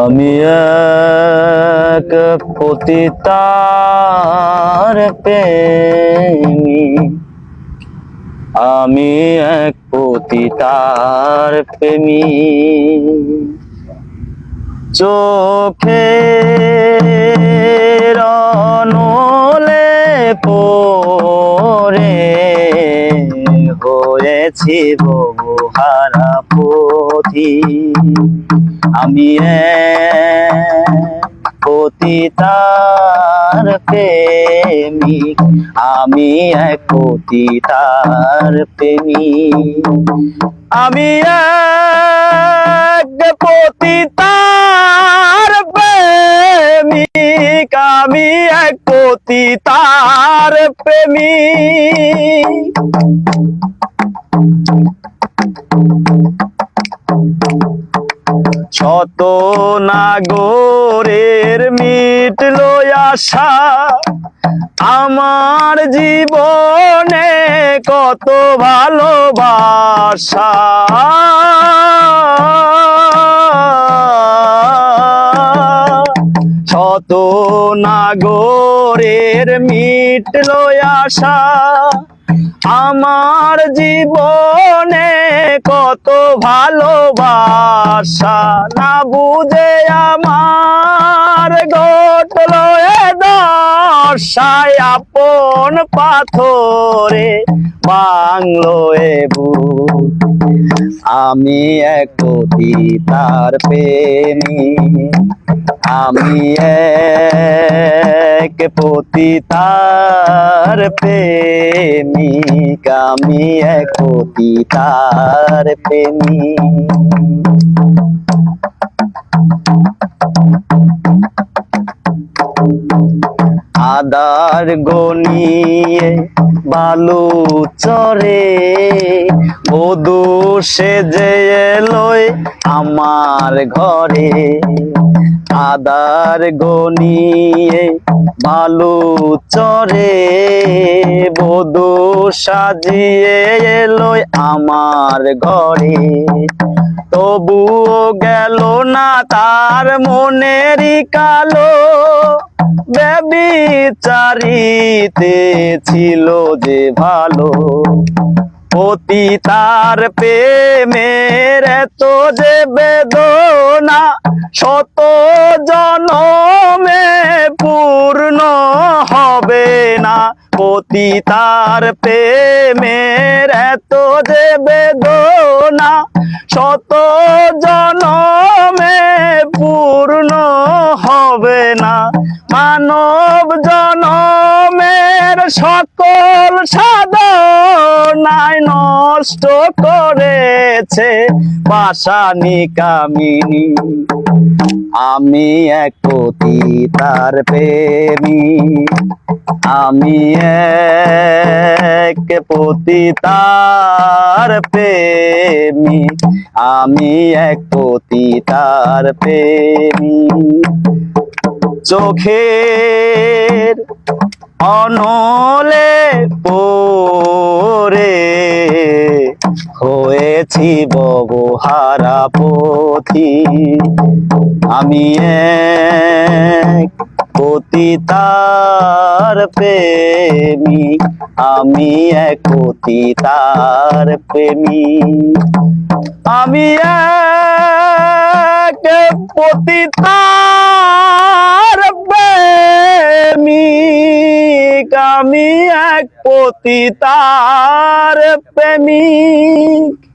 আমি এক পতিতার প্রেমী। আমি এক পতিতার প্রেমী। চোখে রনলে পরে হয়েছি বহুহারা। পথি আমি পতিতার প্রেমিক। আমি এক পতিতার প্রেমিক। আমি এক পতিতার প্রেমিক। আমি এক পতিতার প্রেমিক। শত নাগরের মিটলো আশা। আমার জীবনে কত ভালোবাসা। শত নাগরের মিটলো আশা। আমার জীবনে কত ভালোবাসা না বুঝে আমার ঘটল এ দশায় আপন পাথরে বাংলো এ বুক আমি এক তার প্রেমী। আমি এক পতিতার প্রেমিক আমি এক পতিতার প্রেমিক আদার গনিয়ে বালু চরে বধু সেজে এলোয় আমার ঘরে। আদার গনিয়ে বালু চরে, বধু সাজিয়ে এলোয় আমার ঘরে। তবুও গেল না তার মনেরই কালো বেবিচারিতে ছিল যে ভালো। অতি তার প্রেমের এত যে বেদনা, শত জনমে পূর্ণ হবে না। অতি তার প্রেমের এত যে বেদনা, শত জনমে পূর্ণ হবে না। মানব জনমের সকল সাধনায় নষ্ট করেছে পাশানি কামিনী আমি এক তার প্রেমী। আমি এক পতিতার প্রেমী। আমি এক পতিতার প্রেমী। চোখের অনলে হয়েছি ববহারা পথি। আমি পতিতার প্রেমী। আমি এক পতিতার প্রেমী। আমি এক পতিতার প্রেমিক আমি এক পতিতার প্রেমিক